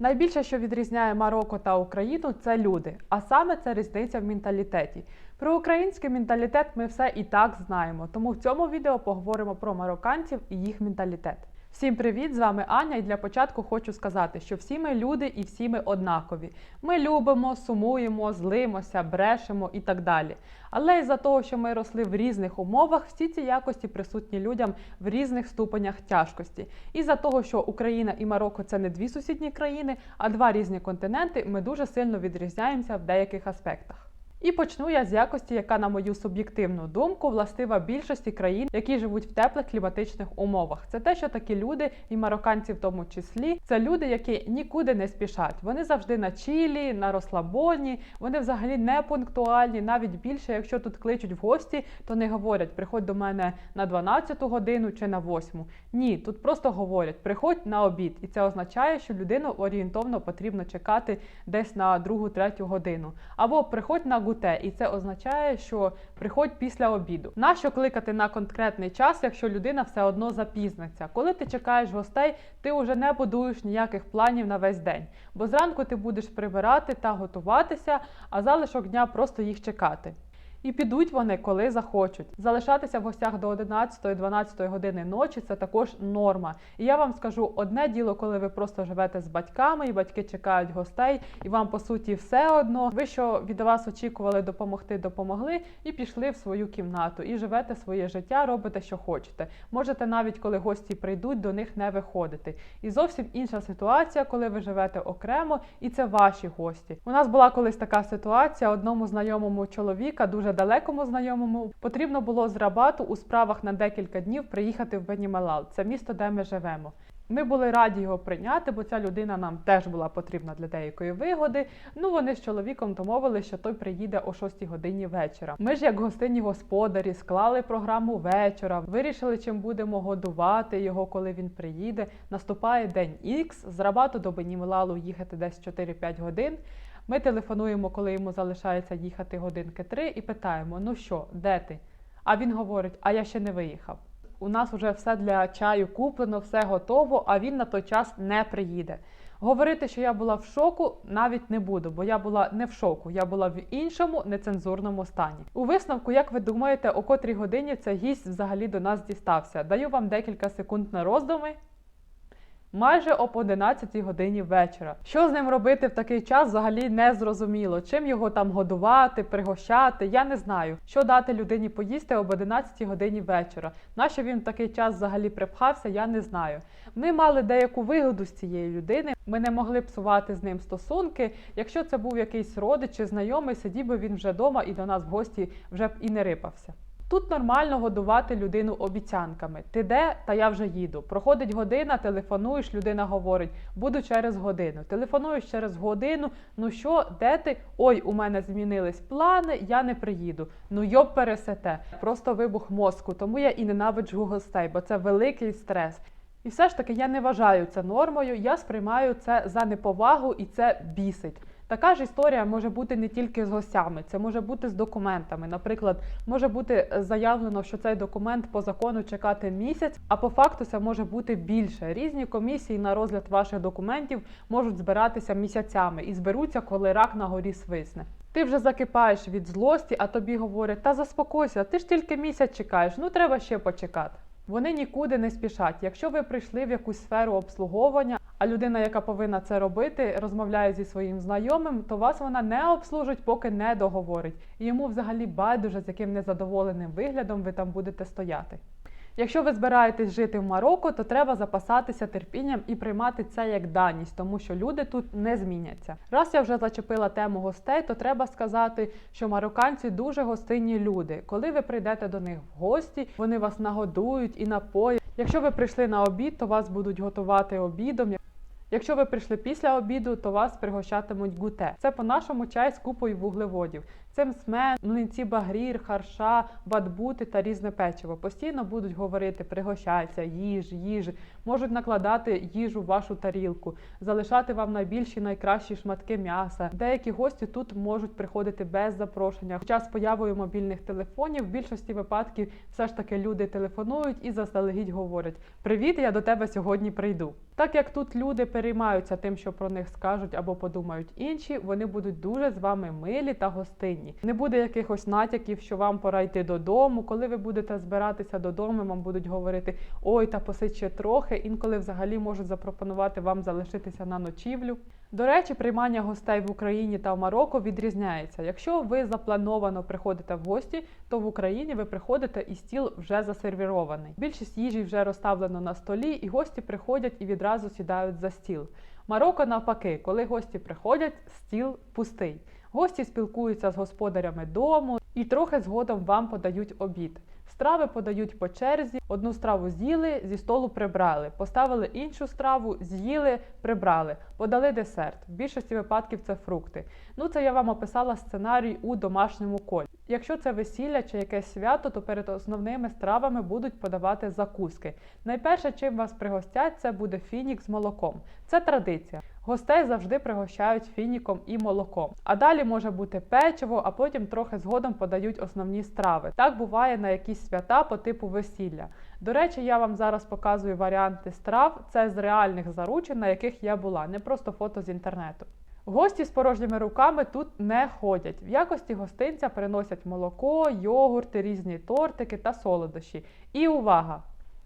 Найбільше, що відрізняє Марокко та Україну, це люди, а саме це різниця в менталітеті. Про український менталітет ми все і так знаємо, тому в цьому відео поговоримо про марокканців і їх менталітет. Всім привіт! З вами Аня, і для початку хочу сказати, що всі ми люди і всі ми однакові. Ми любимо, сумуємо, злимося, брешемо і так далі. Але із-за того, що ми росли в різних умовах, всі ці якості присутні людям в різних ступенях тяжкості. Із-за того, що Україна і Марокко це не дві сусідні країни, а два різні континенти, ми дуже сильно відрізняємося в деяких аспектах. І почну я з якості, яка, на мою суб'єктивну думку, властива більшості країн, які живуть в теплих кліматичних умовах. Це те, що такі люди, і марокканці в тому числі, це люди, які нікуди не спішать. Вони завжди на чілі, на розслабоні, вони взагалі не пунктуальні. Навіть більше, якщо тут кличуть в гості, то не говорять приходь до мене на 12 годину чи на 8. Ні, тут просто говорять приходь на обід, і це означає, що людину орієнтовно потрібно чекати десь на 2-3 годину. Або приходь на гуте, і це означає, що приходь після обіду. Нащо кликати на конкретний час, якщо людина все одно запізниться? Коли ти чекаєш гостей, ти вже не будуєш ніяких планів на весь день. Бо зранку ти будеш прибирати та готуватися, а залишок дня просто їх чекати. І підуть вони, коли захочуть. Залишатися в гостях до 11-12 години ночі це також норма. І я вам скажу одне діло, коли ви просто живете з батьками, і батьки чекають гостей, і вам по суті все одно. Ви що від вас очікували допомогти, допомогли і пішли в свою кімнату. І живете своє життя, робите, що хочете. Можете навіть коли гості прийдуть, до них не виходити. І зовсім інша ситуація, коли ви живете окремо, і це ваші гості. У нас була колись така ситуація. Одному знайомому чоловіка, дуже далекому знайомому, потрібно було з рабату у справах на декілька днів приїхати в Бенімалал. Це місто, де ми живемо. Ми були раді його прийняти, бо ця людина нам теж була потрібна для деякої вигоди. Ну вони з чоловіком домовилися, що той приїде о 6 годині вечора. Ми ж, як гостинні господарі, склали програму вечора, вирішили, чим будемо годувати його, коли він приїде. Наступає день Х, з Рабату до Бенімалалу їхати десь 4-5 годин. Ми телефонуємо, коли йому залишається їхати годинки три, і питаємо: ну що, де ти? А він говорить: А я ще не виїхав. У нас вже все для чаю куплено, все готово, а він на той час не приїде. Говорити, що я була в шоку, навіть не буду, бо я була не в шоку, я була в іншому нецензурному стані. У висновку, як ви думаєте, о котрій годині цей гість взагалі до нас дістався? Даю вам декілька секунд на роздуми. Майже об 11 годині вечора. Що з ним робити в такий час, взагалі не зрозуміло. Чим його там годувати, пригощати, я не знаю. Що дати людині поїсти об 11 годині вечора. Нащо він в такий час взагалі припхався, я не знаю. Ми мали деяку вигоду з цієї людини. Ми не могли псувати з ним стосунки. Якщо це був якийсь родич чи знайомий, сидів би він вже вдома і до нас в гості вже б і не рипався. Тут нормально годувати людину обіцянками. Ти де, та я вже їду. Проходить година, телефонуєш, людина говорить, буду через годину. Телефонуєш через годину. Ну що, де ти? Ой, у мене змінились плани, я не приїду. Ну йоб пересете. Просто вибух мозку. Тому я і ненавиджу гостей, бо це великий стрес. І все ж таки я не вважаю це нормою. Я сприймаю це за неповагу і це бісить. Така ж історія може бути не тільки з гостями, це може бути з документами. Наприклад, може бути заявлено, що цей документ по закону чекати місяць, а по факту це може бути більше. Різні комісії на розгляд ваших документів можуть збиратися місяцями і зберуться, коли рак на горі свисне. Ти вже закипаєш від злості, а тобі говорять: та заспокойся, ти ж тільки місяць чекаєш, ну треба ще почекати. Вони нікуди не спішать. Якщо ви прийшли в якусь сферу обслуговування, а людина, яка повинна це робити, розмовляє зі своїм знайомим, то вас вона не обслужить, поки не договорить. І йому взагалі байдуже, з яким незадоволеним виглядом ви там будете стояти. Якщо ви збираєтесь жити в Марокко, то треба запасатися терпінням і приймати це як даність, тому що люди тут не зміняться. Раз я вже зачепила тему гостей, то треба сказати, що марокканці дуже гостинні люди. Коли ви прийдете до них в гості, вони вас нагодують і напоять. Якщо ви прийшли на обід, то вас будуть готувати обідом. Якщо ви прийшли після обіду, то вас пригощатимуть гуте. Це по-нашому чай з купою вуглеводів. Це мсмен, млинці багрір, харша, батбути та різне печиво. Постійно будуть говорити пригощайся, їж, їж, можуть накладати їжу в вашу тарілку, залишати вам найбільші найкращі шматки м'яса. Деякі гості тут можуть приходити без запрошення. Хоча з появою мобільних телефонів в більшості випадків все ж таки люди телефонують і заздалегідь говорять: Привіт, я до тебе сьогодні прийду. Так як тут люди переймаються тим, що про них скажуть або подумають інші, вони будуть дуже з вами милі та гостинні. Не буде якихось натяків, що вам пора йти додому. Коли ви будете збиратися додому, вам будуть говорити ой, та посидь трохи. Інколи взагалі можуть запропонувати вам залишитися на ночівлю. До речі, приймання гостей в Україні та в Марокко відрізняється. Якщо ви заплановано приходите в гості, то в Україні ви приходите і стіл вже засервірований. Більшість їжі вже розставлено на столі, і гості приходять і відразу сідають за стіл. Марокко навпаки, коли гості приходять, стіл пустий. Гості спілкуються з господарями дому і трохи згодом вам подають обід. Страви подають по черзі. Одну страву з'їли, зі столу прибрали, поставили іншу страву, з'їли, прибрали, подали десерт. В більшості випадків це фрукти. Ну це я вам описала сценарій у домашньому колі. Якщо це весілля чи якесь свято, то перед основними стравами будуть подавати закуски. Найперше, чим вас пригостять, це буде фінік з молоком. Це традиція. Гостей завжди пригощають фініком і молоком. А далі може бути печиво, а потім трохи згодом подають основні страви. Так буває на якісь свята по типу весілля. До речі, я вам зараз показую варіанти страв. Це з реальних заручин, на яких я була, не просто фото з інтернету. Гості з порожніми руками тут не ходять. В якості гостинця приносять молоко, йогурти, різні тортики та солодощі. І увага!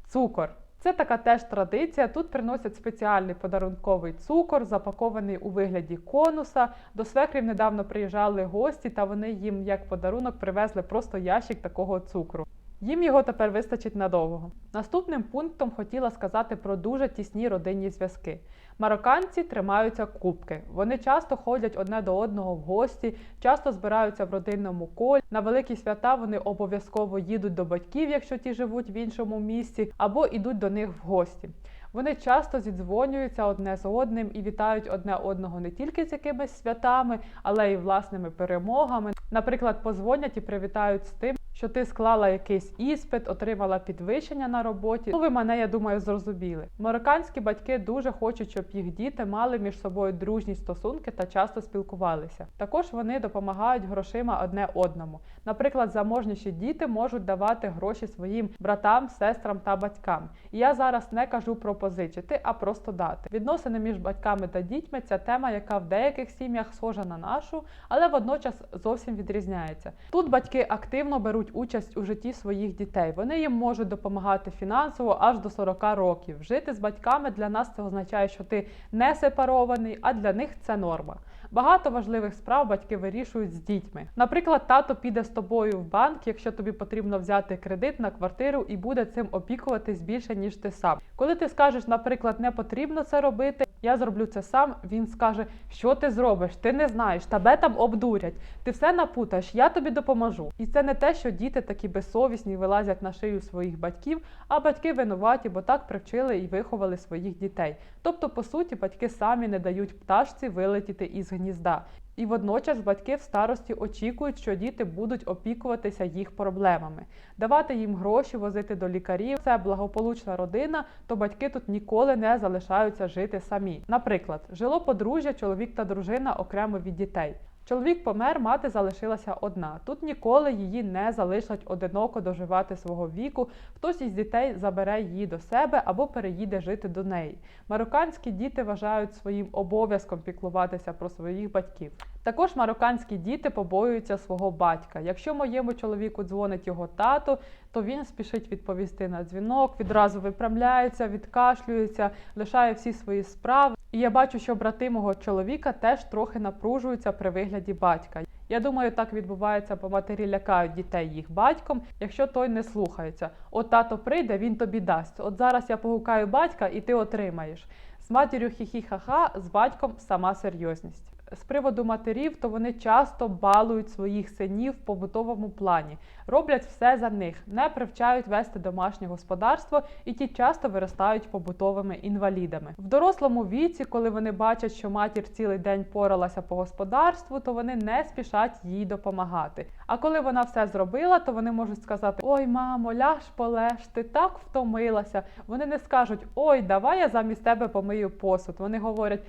Цукор! Це така теж традиція. Тут приносять спеціальний подарунковий цукор, запакований у вигляді конуса. До свекрів недавно приїжджали гості, та вони їм як подарунок привезли просто ящик такого цукру. Їм його тепер вистачить надовго. Наступним пунктом хотіла сказати про дуже тісні родинні зв'язки. Марокканці тримаються кубки. Вони часто ходять одне до одного в гості, часто збираються в родинному колі. На великі свята вони обов'язково їдуть до батьків, якщо ті живуть в іншому місті, або йдуть до них в гості. Вони часто зідзвонюються одне з одним і вітають одне одного не тільки з якимись святами, але й власними перемогами. Наприклад, позвонять і привітають з тим, що ти склала якийсь іспит, отримала підвищення на роботі. Ну, ви мене, я думаю, зрозуміли. Марокканські батьки дуже хочуть, щоб їх діти мали між собою дружні стосунки та часто спілкувалися. Також вони допомагають грошима одне одному. Наприклад, заможніші діти можуть давати гроші своїм братам, сестрам та батькам. І я зараз не кажу про позичити, а просто дати. Відносини між батьками та дітьми це тема, яка в деяких сім'ях схожа на нашу, але водночас зовсім відрізняється. Тут батьки активно беруть участь у житті своїх дітей. Вони їм можуть допомагати фінансово аж до 40 років. Жити з батьками для нас це означає, що ти не сепарований, а для них це норма. Багато важливих справ батьки вирішують з дітьми. Наприклад, тато піде з тобою в банк, якщо тобі потрібно взяти кредит на квартиру і буде цим опікуватись більше ніж ти сам. Коли ти скажеш, наприклад, не потрібно це робити. Я зроблю це сам. Він скаже, що ти зробиш, ти не знаєш, тебе там обдурять, ти все напутаєш, я тобі допоможу. І це не те, що діти такі безсовісні вилазять на шию своїх батьків, а батьки винуваті, бо так привчили і виховали своїх дітей. Тобто, по суті, батьки самі не дають пташці вилетіти із гнізда. І водночас батьки в старості очікують, що діти будуть опікуватися їх проблемами, давати їм гроші, возити до лікарів. Це благополучна родина, то батьки тут ніколи не залишаються жити самі. Наприклад, жило подружжя, чоловік та дружина окремо від дітей. Чоловік помер, мати залишилася одна. Тут ніколи її не залишать одиноко доживати свого віку. Хтось із дітей забере її до себе або переїде жити до неї. Марокканські діти вважають своїм обов'язком піклуватися про своїх батьків. Також марокканські діти побоюються свого батька. Якщо моєму чоловіку дзвонить його тато, то він спішить відповісти на дзвінок, відразу виправляється, відкашлюється, лишає всі свої справи. І я бачу, що брати мого чоловіка теж трохи напружуються при вигляді батька. Я думаю, так відбувається, бо матері лякають дітей їх батьком, якщо той не слухається. От тато прийде, він тобі дасть. От зараз я погукаю батька, і ти отримаєш. З матір'ю хі-хі-ха-ха, з батьком сама серйозність. З приводу матерів, то вони часто балують своїх синів в побутовому плані, роблять все за них, не привчають вести домашнє господарство, і ті часто виростають побутовими інвалідами. В дорослому віці, коли вони бачать, що матір цілий день поралася по господарству, то вони не спішать їй допомагати. А коли вона все зробила, то вони можуть сказати: Ой, мамо, ляж полеж, ти так втомилася. Вони не скажуть Ой, давай я замість тебе помию посуд. Вони говорять.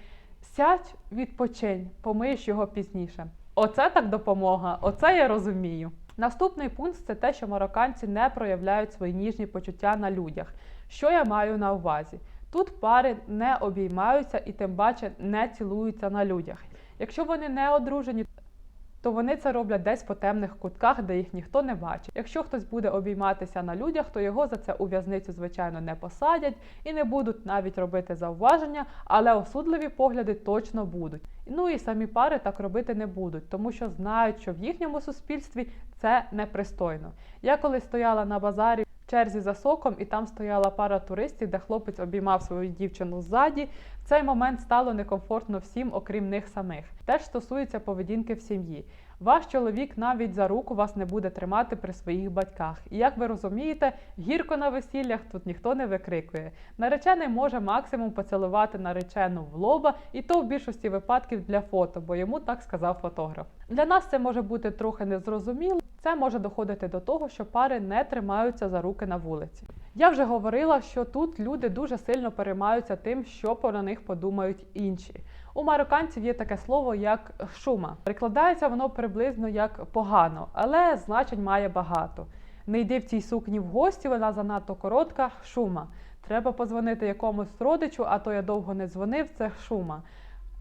Сядь, відпочинь, помиєш його пізніше. Оце так допомога, оце я розумію. Наступний пункт це те, що марокканці не проявляють свої ніжні почуття на людях. Що я маю на увазі? Тут пари не обіймаються і тим паче не цілуються на людях. Якщо вони не одружені, то вони це роблять десь по темних кутках, де їх ніхто не бачить. Якщо хтось буде обійматися на людях, то його за це у в'язницю, звичайно, не посадять і не будуть навіть робити зауваження, але осудливі погляди точно будуть. Ну і самі пари так робити не будуть, тому що знають, що в їхньому суспільстві це непристойно. Я коли стояла на базарі. Черзі за соком, і там стояла пара туристів, де хлопець обіймав свою дівчину ззаді. В цей момент стало некомфортно всім, окрім них самих. Теж стосується поведінки в сім'ї. Ваш чоловік навіть за руку вас не буде тримати при своїх батьках. І як ви розумієте, гірко на весіллях тут ніхто не викрикує. Наречений може максимум поцілувати наречену в лоба, і то в більшості випадків для фото, бо йому так сказав фотограф. Для нас це може бути трохи незрозуміло. Це може доходити до того, що пари не тримаються за руки на вулиці. Я вже говорила, що тут люди дуже сильно переймаються тим, що про них подумають інші. У марокканців є таке слово як шума. Перекладається воно приблизно як погано, але значень має багато. Не йди в цій сукні в гості, вона занадто коротка, шума. Треба позвонити якомусь родичу, а то я довго не дзвонив, це шума.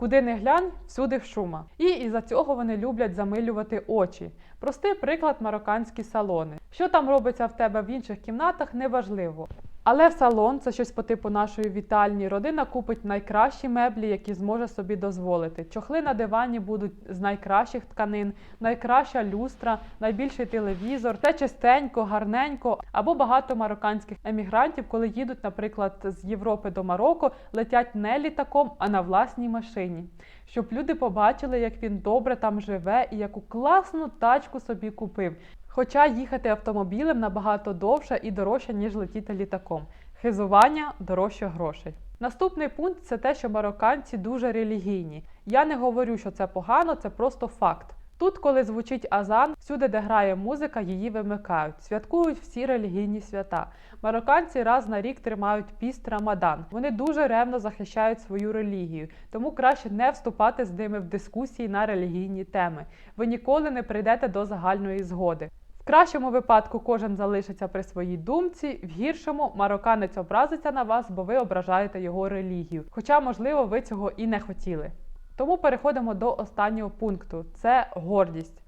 Куди не глянь, всюди шума. І із-за цього вони люблять замилювати очі. Простий приклад марокканські салони. Що там робиться в тебе в інших кімнатах, неважливо. Але салон це щось по типу нашої вітальні. Родина купить найкращі меблі, які зможе собі дозволити. Чохли на дивані будуть з найкращих тканин, найкраща люстра, найбільший телевізор. Це чистенько, гарненько. Або багато марокканських емігрантів, коли їдуть, наприклад, з Європи до Марокко, летять не літаком, а на власній машині. Щоб люди побачили, як він добре там живе і яку класну тачку собі купив. Хоча їхати автомобілем набагато довше і дорожче, ніж летіти літаком. Хизування дорожче грошей. Наступний пункт це те, що марокканці дуже релігійні. Я не говорю, що це погано, це просто факт. Тут, коли звучить азан, всюди, де грає музика, її вимикають. Святкують всі релігійні свята. Марокканці раз на рік тримають піст Рамадан. Вони дуже ревно захищають свою релігію, тому краще не вступати з ними в дискусії на релігійні теми. Ви ніколи не прийдете до загальної згоди. В кращому випадку кожен залишиться при своїй думці, в гіршому марокканець образиться на вас, бо ви ображаєте його релігію. Хоча, можливо, ви цього і не хотіли. Тому переходимо до останнього пункту: це гордість.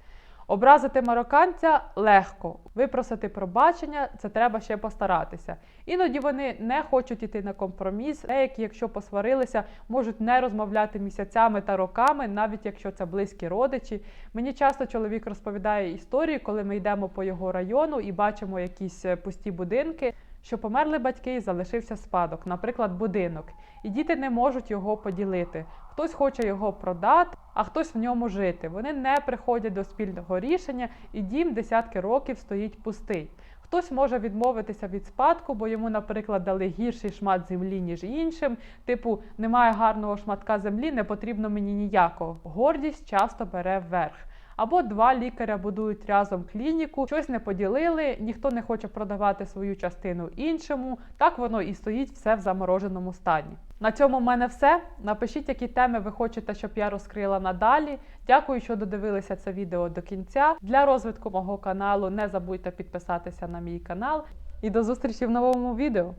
Образити марокканця легко, випросити пробачення це треба ще постаратися. Іноді вони не хочуть іти на компроміс. Деякі, якщо посварилися, можуть не розмовляти місяцями та роками, навіть якщо це близькі родичі. Мені часто чоловік розповідає історії, коли ми йдемо по його району і бачимо якісь е, пусті будинки. Що померли батьки і залишився спадок, наприклад, будинок, і діти не можуть його поділити. Хтось хоче його продати, а хтось в ньому жити. Вони не приходять до спільного рішення, і дім десятки років стоїть пустий. Хтось може відмовитися від спадку, бо йому, наприклад, дали гірший шмат землі, ніж іншим. Типу, немає гарного шматка землі, не потрібно мені ніякого. Гордість часто бере вверх. Або два лікаря будують разом клініку, щось не поділили, ніхто не хоче продавати свою частину іншому. Так воно і стоїть все в замороженому стані. На цьому в мене все. Напишіть, які теми ви хочете, щоб я розкрила надалі. Дякую, що додивилися це відео до кінця. Для розвитку мого каналу не забудьте підписатися на мій канал. І до зустрічі в новому відео.